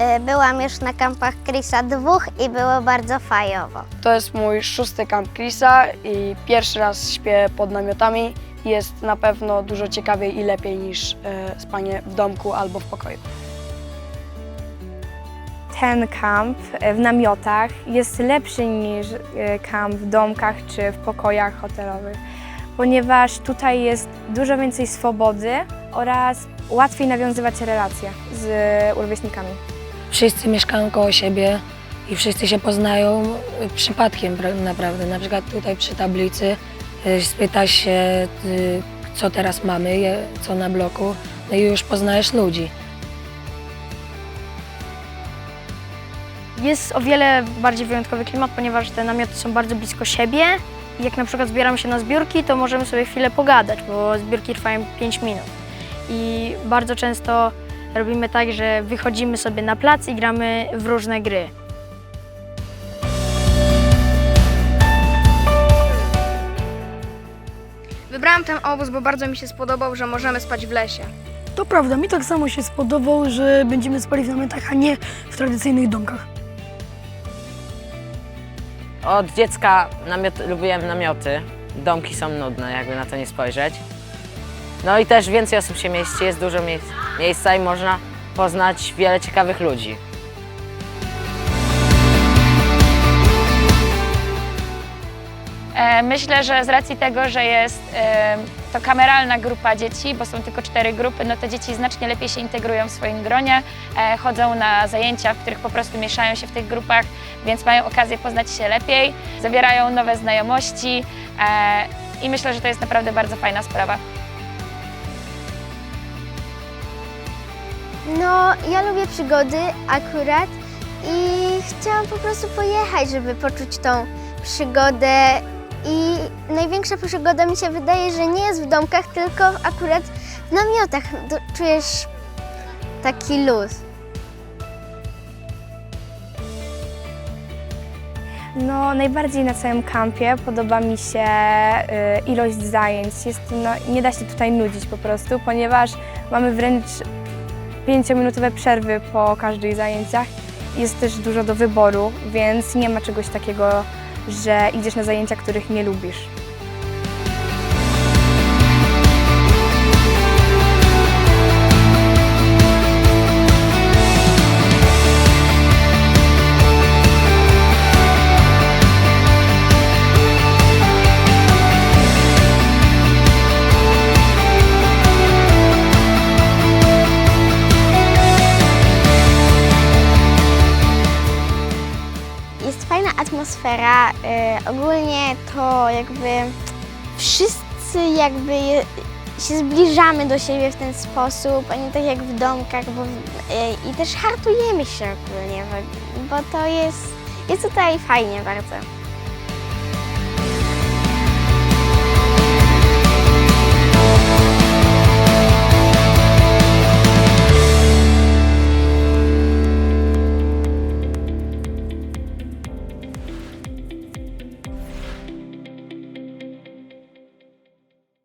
Y, Byłam już na kampach Chrisa dwóch i było bardzo fajowo. To jest mój szósty kamp Chrisa i pierwszy raz śpię pod namiotami. Jest na pewno dużo ciekawiej i lepiej niż e, spanie w domku albo w pokoju. ten kamp e, w namiotach jest lepszy niż e, kamp w domkach czy w pokojach hotelowych, ponieważ tutaj jest dużo więcej swobody oraz łatwiej nawiązywać relacje z rówieśnikami. Wszyscy mieszkają koło siebie i wszyscy się poznają y, przypadkiem pra- naprawdę. Na przykład tutaj przy tablicy y, spyta się, y, co teraz mamy, co na bloku, no i już poznajesz ludzi. Jest o wiele bardziej wyjątkowy klimat, ponieważ te namioty są bardzo blisko siebie. Jak na przykład zbieramy się na zbiórki, to możemy sobie chwilę pogadać, bo zbiórki trwają 5 minut. I bardzo często robimy tak, że wychodzimy sobie na plac i gramy w różne gry. Wybrałam ten obóz, bo bardzo mi się spodobał, że możemy spać w lesie. To prawda, mi tak samo się spodobał, że będziemy spali w namiotach, a nie w tradycyjnych domkach. Od dziecka namiot, lubiłem namioty. Domki są nudne, jakby na to nie spojrzeć. No i też więcej osób się mieści, jest dużo miejsc, miejsca i można poznać wiele ciekawych ludzi. E, Myślę, że z racji tego, że jest e, to kameralna grupa dzieci, bo są tylko cztery grupy, no te dzieci znacznie lepiej się integrują w swoim gronie, e, chodzą na zajęcia, w których po prostu mieszają się w tych grupach, więc mają okazję poznać się lepiej, zawierają nowe znajomości i myślę, że to jest naprawdę bardzo fajna sprawa. No, ja lubię przygody akurat i chciałam po prostu pojechać, żeby poczuć tą przygodę. I największa przygoda mi się wydaje, że nie jest w domkach, tylko akurat w namiotach. Czujesz taki luz. No, najbardziej na całym kampie podoba mi się y, ilość zajęć. Jest, no, nie da się tutaj nudzić po prostu, ponieważ mamy wręcz pięciominutowe przerwy po każdych zajęciach. Jest też dużo do wyboru, więc nie ma czegoś takiego, że idziesz na zajęcia, których nie lubisz. Fajna atmosfera. y, ogólnie to jakby wszyscy jakby się zbliżamy do siebie w ten sposób, a nie tak jak w domkach, bo, y, i też hartujemy się ogólnie, bo to jest, jest tutaj fajnie bardzo.